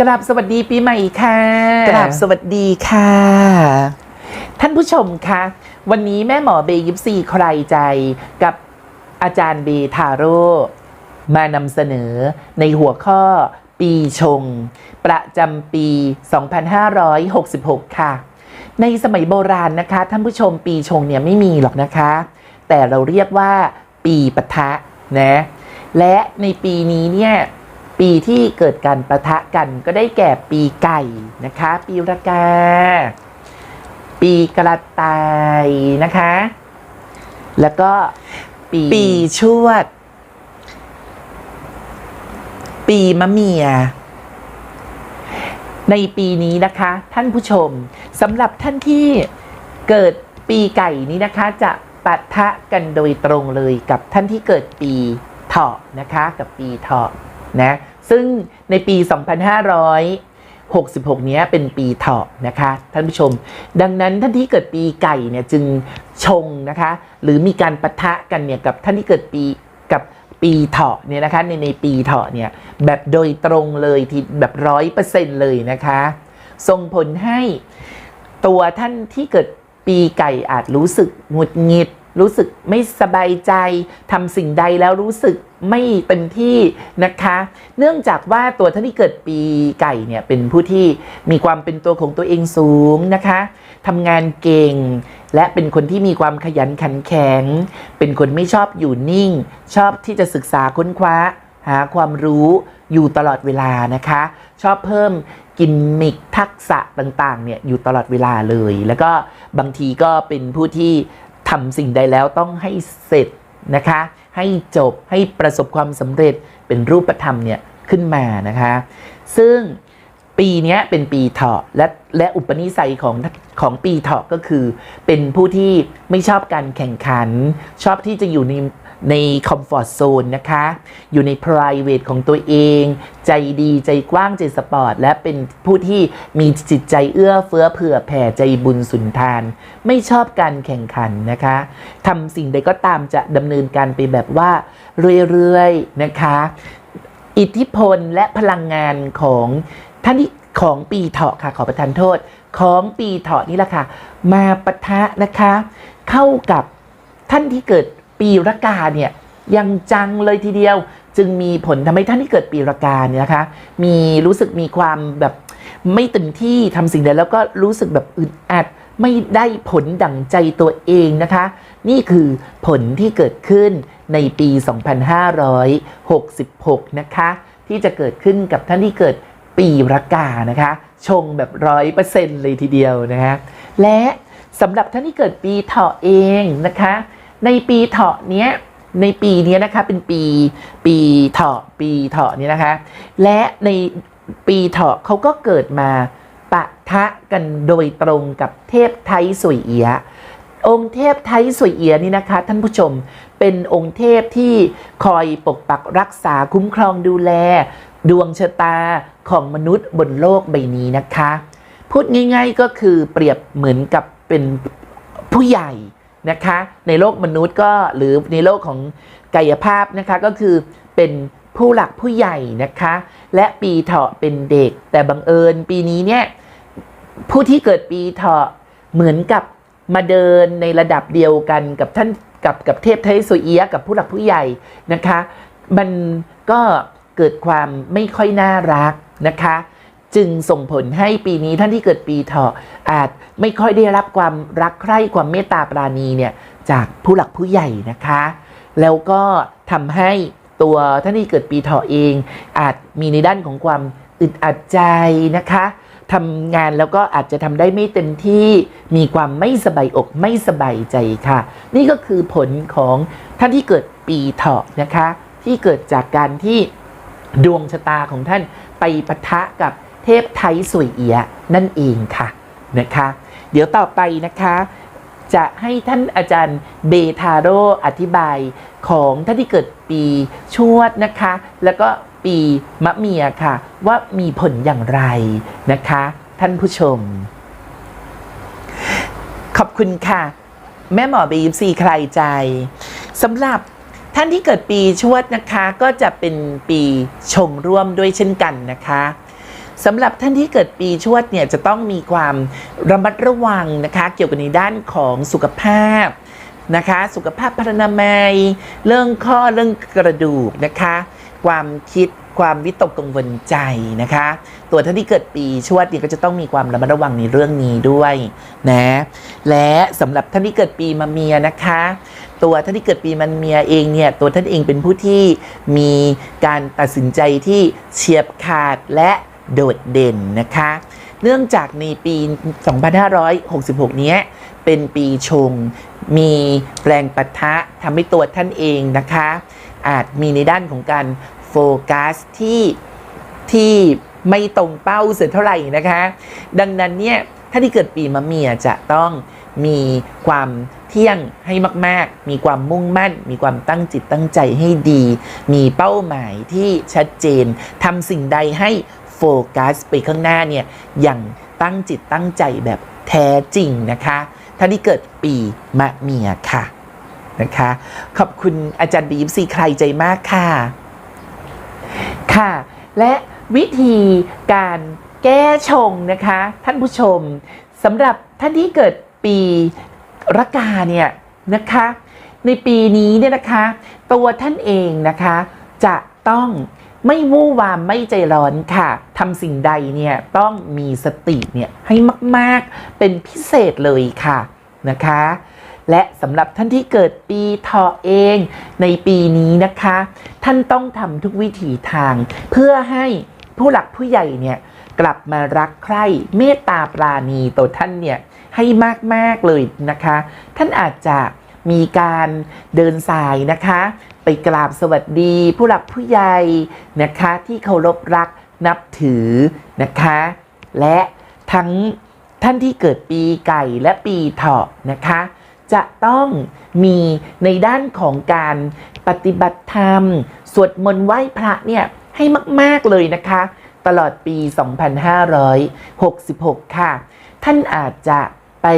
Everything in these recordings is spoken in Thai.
กราบสวัสดีปีใหม่ค่ะกราบสวัสดีค่ะ ท่านผู้ชมคะวันนี้แม่หมอเบยิปซีใครใจกับอาจารย์เบทาโร่มานำเสนอในหัวข้อปีชง ประจำปี 2566 ค่ะ ในสมัยโบราณนะคะ ท่านผู้ชมปีชงเนี่ยไม่มีหรอกนะคะ แต่เราเรียกว่าปีปะทะนะ และในปีนี้เนี่ย ปีที่เกิดการประทะกันก็ได้แก่ปีไก่นะคะ ปีรากา ปีกระต่ายนะคะ แล้วก็ปีปีชวด ปีมะเมีย ในปีนี้นะคะ ท่านผู้ชมสำหรับท่านที่เกิดปีไก่นี้นะคะจะปะทะกันโดยตรงเลยกับท่านที่เกิดปีเถาะนะคะ กับปีเถาะ นะซึ่งในปี 2566 เนี้ยเป็นปีเถาะนะคะท่านผู้ชม ดังนั้นท่านที่เกิดปีไก่เนี่ยจึงชงนะคะหรือมีการปะทะกันเนี่ยกับท่านที่เกิดปีกับปีเถาะเนี่ยนะคะในในปีเถาะเนี่ยแบบโดยตรงเลยที่แบบร้อยเปอร์เซ็นต์เลยนะคะส่งผลให้ตัวท่านที่เกิดปีไก่อาจรู้สึกหงุดหงิด รู้สึกไม่สบายใจทำสิ่งใดแล้วรู้สึกไม่เต็มที่นะคะ เนื่องจากว่าตัวท่านที่เกิดปีไก่เนี่ยเป็นผู้ที่มีความเป็นตัวของตัวเองสูงนะคะทำงานเก่ง และเป็นคนที่มีความขยันขันแข็ง เป็นคนไม่ชอบอยู่นิ่ง ชอบที่จะศึกษาค้นคว้า หาความรู้อยู่ตลอดเวลานะคะ ชอบเพิ่มกิมมิคทักษะต่างๆเนี่ยอยู่ตลอดเวลาเลย แล้วก็บางทีก็เป็นผู้ที่ ทำสิ่งใดแล้วต้องให้เสร็จนะคะ ให้จบให้ประสบความสำเร็จเป็นรูปธรรมเนี่ยขึ้นมานะคะ ซึ่งปีนี้เป็นปีเถาะและและอุปนิสัยของของปีเถาะก็คือ เป็นผู้ที่ไม่ชอบการแข่งขัน ชอบที่จะอยู่ใน ในคอมฟอร์ z โซนนะคะ อยู่ใน p r i v a t ของตัวเอง ใจดีใจกว้างใจสปอร์ต และเป็นผู้ที่มีจิตใจเอื้อเฟื้อเผื่อแผ่ใจบุญสุนทาน ไม่ชอบการแข่งขันนะคะทำสิ่งใดก็ตามจะดำเนินการไปแบบว่าเรื่อยๆนะคะ อิทธิพลและพลังงานของท่านที่ของปีเถาะค่ะขอประทานโทษ ของปีเถาะนี่แหละค่ะ มาปะทะนะคะ เข้ากับท่านที่เกิด ปีรากาเนี่ยยังจังเลยทีเดียว จึงมีผลทำให้ท่านที่เกิดปีรากาเนี่ยนะคะ มีรู้สึกมีความแบบไม่เต็มที่ทำสิ่งใดแล้วก็รู้สึกแบบอึดอัดไม่ได้ผลดั่งใจตัวเองนะคะ นี่คือผลที่เกิดขึ้นในปี 2566 นะคะ ที่จะเกิดขึ้นกับท่านที่เกิดปีรากานะคะ ชงแบบร้อยเปอร์เซ็นต์เลยทีเดียวนะคะและสำหรับท่านที่เกิดปีเถาะเองนะคะ ในปีเถาะเนี้ยในปีเนี้ยนะคะเป็นปีปีเถาะปีเถาะเนี่ยนะคะ และในปีเถาะเขาก็เกิดมาปะทะกันโดยตรงกับเทพไทยสวยเอียองค์เทพไทยสวยเอียนี่นะคะ ท่านผู้ชมเป็นองค์เทพที่คอยปกปักรักษาคุ้มครองดูแล ดวงชะตาของมนุษย์บนโลกใบนี้นะคะ พูดง่ายๆก็คือเปรียบเหมือนกับเป็นผู้ใหญ่ นะคะ ในโลกมนุษย์ก็หรือในโลกของกายภาพนะคะก็คือเป็นผู้หลักผู้ใหญ่นะคะ และปีเถาะเป็นเด็ก แต่บังเอิญปีนี้เนี่ยผู้ที่เกิดปีเถาะเหมือนกับมาเดินในระดับเดียวกันกับท่านกับกับเทพไทยสุเอียกับผู้หลักผู้ใหญ่นะคะ มันก็เกิดความไม่ค่อยน่ารักนะคะ จึงส่งผลให้ปีนี้ท่านที่เกิดปีเถาะอาจไม่ค่อยได้รับความรักใคร่ความเมตตาปราณีเนี่ยจากผู้หลักผู้ใหญ่นะคะ แล้วก็ทำให้ตัวท่านที่เกิดปีเถาะเอง อาจมีในด้านของความอึดอัดใจนะคะทำงานแล้วก็อาจจะทำได้ไม่เต็มที่มีความไม่สบายอกไม่สบายใจค่ะ นี่ก็คือผลของท่านที่เกิดปีเถาะนะคะ ที่เกิดจากการที่ดวงชะตาของท่านไปปะทะกับ เทพไทยสวยเอียนั่นเองค่ะนะคะ เดี๋ยวต่อไปนะคะ จะให้ท่านอาจารย์เบทาโรอธิบายของท่านที่เกิดปีชวดนะคะ แล้วก็ปีมะเมียค่ะ ว่ามีผลอย่างไรนะคะ ท่านผู้ชม ขอบคุณค่ะ แม่หมอบีฟซีใครใจสำหรับท่านที่เกิดปีชวดนะคะ ก็จะเป็นปีชงร่วมด้วยเช่นกันนะคะ สำหรับท่านที่เกิดปีชวดเนี่ยจะต้องมีความระมัดระวังนะคะ เกี่ยวกับในด้านของสุขภาพนะคะ สุขภาพพรรณนามัย เรื่องข้อเรื่องกระดูกนะคะ ความคิดความวิตกกังวลใจนะคะ ตัวท่านที่เกิดปีชวดเนี่ยก็จะต้องมีความระมัดระวังในเรื่องนี้ด้วยนะและสำหรับท่านที่เกิดปีมะเมียนะคะ ตัวท่านที่เกิดปีมันเมียเองเนี่ยตัวท่านเองเป็นผู้ที่มีการตัดสินใจที่เฉียบขาดและ โดดเด่นนะคะ เนื่องจากในปี 2566เนี้ยเป็นปีชง มีแรงปะทะทำให้ตัวท่านเองนะคะ อาจมีในด้านของการโฟกัสที่ที่ไม่ตรงเป้าเสียเท่าไหร่นะคะ ดังนั้นเนี่ยถ้าที่เกิดปีมะเมียจะต้องมีความเที่ยงให้มาก ๆ มีความมุ่งมั่น มีความตั้งจิตตั้งใจให้ดี มีเป้าหมายที่ชัดเจนทำสิ่งใดให้ โฟกัสไปข้างหน้าเนี่ยอย่างตั้งจิตตั้งใจแบบแท้จริงนะคะท่านที่เกิดปีมะเมียค่ะนะคะ ขอบคุณอาจารย์บีมซีใครใจมากค่ะ ค่ะ และวิธีการแก้ชงนะคะ ท่านผู้ชมสำหรับท่านที่เกิดปีรากาเนี่ยนะคะ ในปีนี้เนี่ยนะคะ ตัวท่านเองนะคะจะต้อง ไม่วู่วามไม่ใจร้อนค่ะทำสิ่งใดเนี่ยต้องมีสติเนี่ยให้มากๆเป็นพิเศษเลยค่ะนะคะ และสำหรับท่านที่เกิดปีเถาะเองในปีนี้นะคะ ท่านต้องทำทุกวิถีทาง เพื่อให้ผู้หลักผู้ใหญ่เนี่ยกลับมารักใคร่เมตตาปราณีตัวท่านเนี่ยให้มาก ๆ เลยนะคะ ท่านอาจจะมีการเดินสายนะคะ ไปกราบสวัสดี ผู้หลักผู้ใหญ่นะคะที่เคารพรักนับถือนะคะ และทั้งท่านที่เกิดปีไก่และปีเถาะนะคะ จะต้องมีในด้านของการปฏิบัติธรรม สวดมนต์ไหว้พระเนี่ยให้มาก ๆ เลยนะคะ ตลอดปี 2566 ค่ะ ท่านอาจจะไป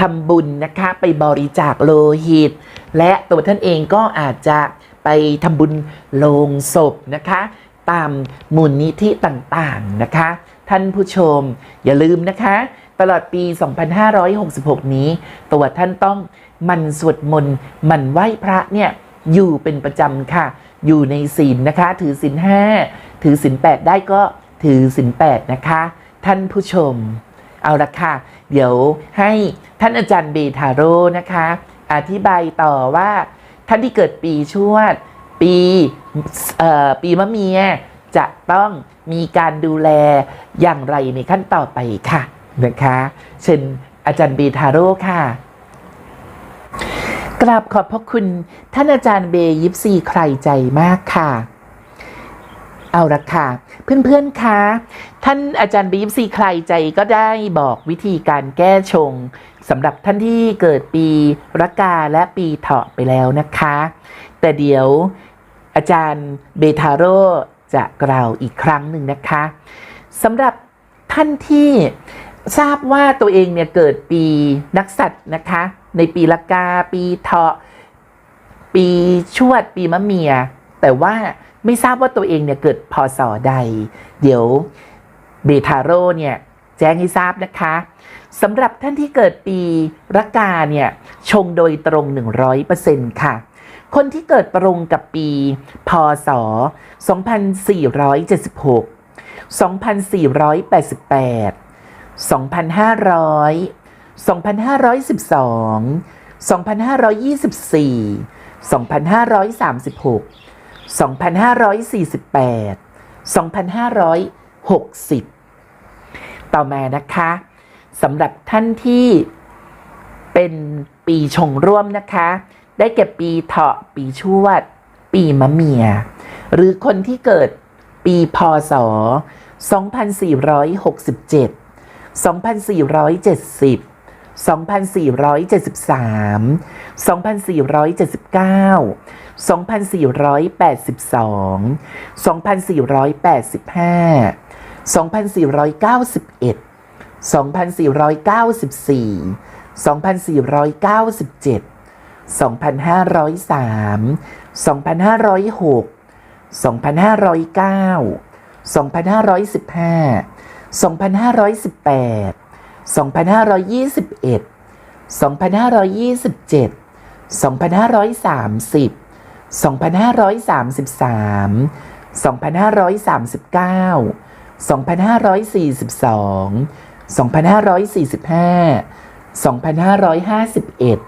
ทำบุญนะคะ ไปบริจาคโลหิต และตัวท่านเองก็อาจจะ ไปทำบุญโลงศพนะคะ ตามมูลนิธิต่างๆนะคะ ท่านผู้ชมอย่าลืมนะคะ ตลอดปี 2566 นี้ ตัวท่านต้องมันสวดมนต์มันไหว้พระเนี่ยอยู่เป็นประจำค่ะ อยู่ในศีลนะคะ ถือศีลห้าถือศีลแปดได้ก็ถือศีลแปดนะคะ ท่านผู้ชม เอาละค่ะ เดี๋ยวให้ท่านอาจารย์เบทาโร่นะคะ อธิบายต่อว่า ท่านที่เกิดปีชวด ปีเอ่อปีมะเมียจะต้องมีการดูแลอย่างไรในขั้นต่อไปค่ะนะคะ เช่นอาจารย์เบทาโร่ค่ะ กราบขอบพระคุณท่านอาจารย์เบยิปซีใครใจมากค่ะ เอาละค่ะ เพื่อนๆคะท่านอาจารย์บีฟซีใครใจก็ได้บอกวิธีการแก้ชงสำหรับท่านที่เกิดปีรากาและปีเถาะไปแล้วนะคะ แต่เดี๋ยวอาจารย์เบทาโร่จะกล่าวอีกครั้งหนึ่งนะคะสำหรับท่านที่ทราบว่าตัวเองเนี่ยเกิดปีนักสัตว์นะคะ ในปีละกา ปีเถาะ ปีชวด ปีมะเมีย แต่ว่าไม่ทราบว่าตัวเองเนี่ยเกิดพศใด เดี๋ยวเบทาโร่เนี่ยแจ้งให้ทราบนะคะสำหรับท่านที่เกิดปีรากาเนี่ยชงโดยตรง 100%ค่ะ คนที่เกิดตรงกับปี พศ 2476 2488 2,500 2,512 2,524 2,536 2,548 2,560 ต่อมานะคะสำหรับท่านที่เป็นปีชงร่วมนะคะ ได้แก่ปีเถาะปีชวด ปีมะเมีย หรือคนที่เกิดปีพศ 2467 2470 2473 2479 2482 2485 2491 2494 2497 2503 2506 2509 2521 2527 2530 2533 2539 2542 2545 2551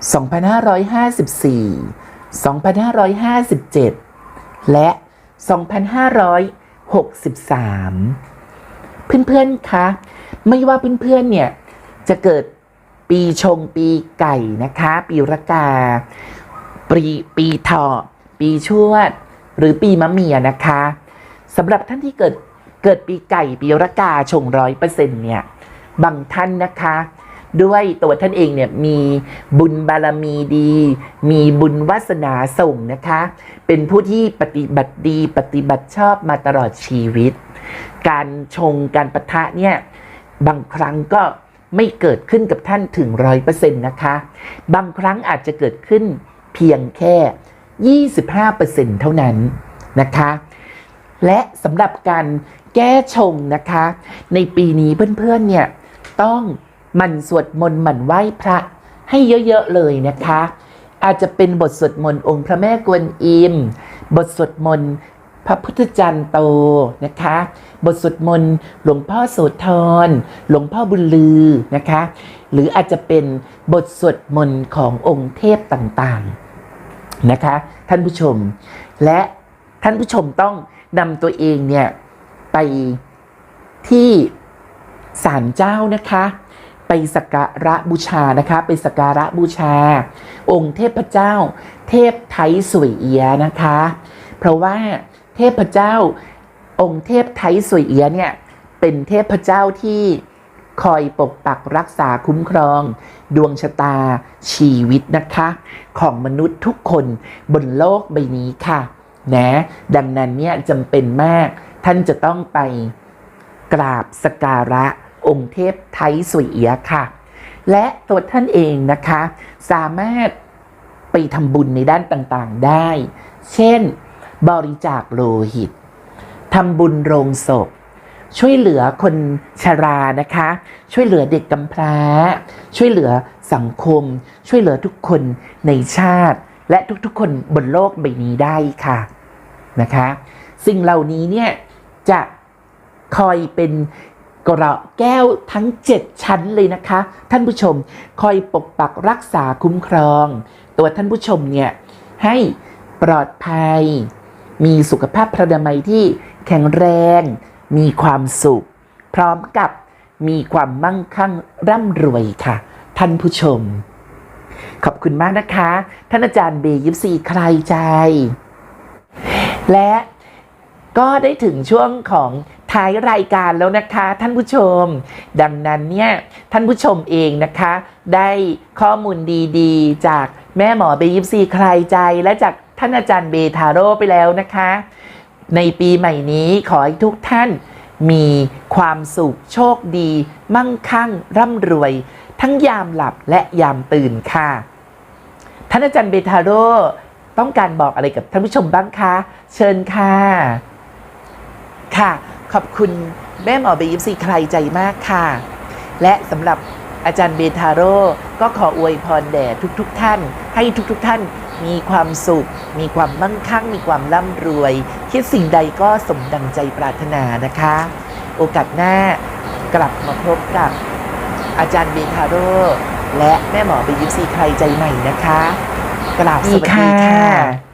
2554 2557 และ 2563 เพื่อนๆ คะ ไม่ว่าเพื่อนๆเนี่ยจะเกิดปีชงปีไก่นะคะ ปีรากา ปีปีเถาะปีชวด หรือปีมะเมียนะคะสำหรับท่านที่เกิดเกิดปีไก่ปีรากาชงร้อยเปอร์เซ็นต์เนี่ยบางท่านนะคะ ด้วยตัวท่านเองเนี่ยมีบุญบารมีดี มีบุญวาสนาส่งนะคะ เป็นผู้ที่ปฏิบัติดีปฏิบัติชอบมาตลอดชีวิต การชงการปะทะเนี่ย บางครั้งก็ไม่เกิดขึ้นกับท่านถึงร้อยเปอร์เซ็นต์นะคะ บางครั้งอาจจะเกิดขึ้นเพียงแค่ 25%เท่านั้นนะคะ และสำหรับการแก้ชงนะคะ ในปีนี้เพื่อนๆเนี่ยต้องหมั่นสวดมนต์หมั่นไหว้พระให้เยอะๆเลยนะคะ อาจจะเป็นบทสวดมนต์องค์พระแม่กวนอิม บทสวดมนต์ พระพุทธจันทร์โตนะคะ บทสวดมนต์หลวงพ่อโสธรหลวงพ่อบุญลือนะคะ หรืออาจจะเป็นบทสวดมนต์ขององค์เทพต่างๆนะคะ ท่านผู้ชม และท่านผู้ชมต้องนำตัวเองเนี่ยไปที่ศาลเจ้านะคะ ไปสักการะบูชานะคะ ไปสักการะบูชา องค์เทพเจ้า เทพไทยสวยเอียะนะคะ เพราะว่า เทพเจ้า องค์เทพไทยสวยเอียเนี่ยเป็นเทพเจ้าที่คอยปกปักรักษาคุ้มครอง ดวงชะตาชีวิตนะคะ ของมนุษย์ทุกคนบนโลกใบนี้ค่ะนะดังนั้นเนี่ยจำเป็นมากท่านจะต้องไปกราบสการะองค์เทพไทยสวยเอียค่ะ และตัวท่านเองนะคะ สามารถไปทำบุญในด้านต่างๆได้ เช่น บริจาคโลหิตทำบุญโรงศพ ช่วยเหลือคนชรานะคะ ช่วยเหลือเด็กกำพร้า ช่วยเหลือสังคม ช่วยเหลือทุกคนในชาติ และทุกๆ คนบนโลกใบนี้ได้ค่ะนะคะ สิ่งเหล่านี้เนี่ยจะคอยเป็นกระแก้วทั้ง 7 ชั้นเลยนะคะ ท่านผู้ชมคอยปกปักรักษาคุ้มครอง ตัวท่านผู้ชมเนี่ยให้ปลอดภัย มีสุขภาพพระนามัยที่แข็งแรง มีความสุข พร้อมกับมีความมั่งคั่งร่ำรวยค่ะ ท่านผู้ชม ขอบคุณมากนะคะ ท่านอาจารย์เบยิปซีใครใจ และก็ได้ถึงช่วงของท้ายรายการแล้วนะคะ ท่านผู้ชม ดังนั้นเนี่ยท่านผู้ชมเองนะคะ ได้ข้อมูลดีๆ จากแม่หมอเบยิปซีใครใจและจาก ท่านอาจารย์เบทาโร่ไปแล้วนะคะ ในปีใหม่นี้ขอให้ทุกท่านมีความสุขโชคดี มั่งคั่ง ร่ำรวย ทั้งยามหลับและยามตื่นค่ะ ท่านอาจารย์เบทาโร่ต้องการบอกอะไรกับท่านผู้ชมบ้างคะ เชิญค่ะ ค่ะ ขอบคุณแม่หมอเบยิปซีใครใจมากค่ะ และสำหรับอาจารย์เบทาโร่ก็ขออวยพรแด่ทุกๆทท่าน ให้ทุกๆทท่านมีความสุข มีความมั่งคั่ง มีความร่ำรวย คิดสิ่งใดก็สมดังใจปรารถนานะคะ โอกาสหน้ากลับมาพบกับอาจารย์เบทาโร่และแม่หมอบียิปซีใครใจใหม่นะคะกราบสวัสดีค่ะ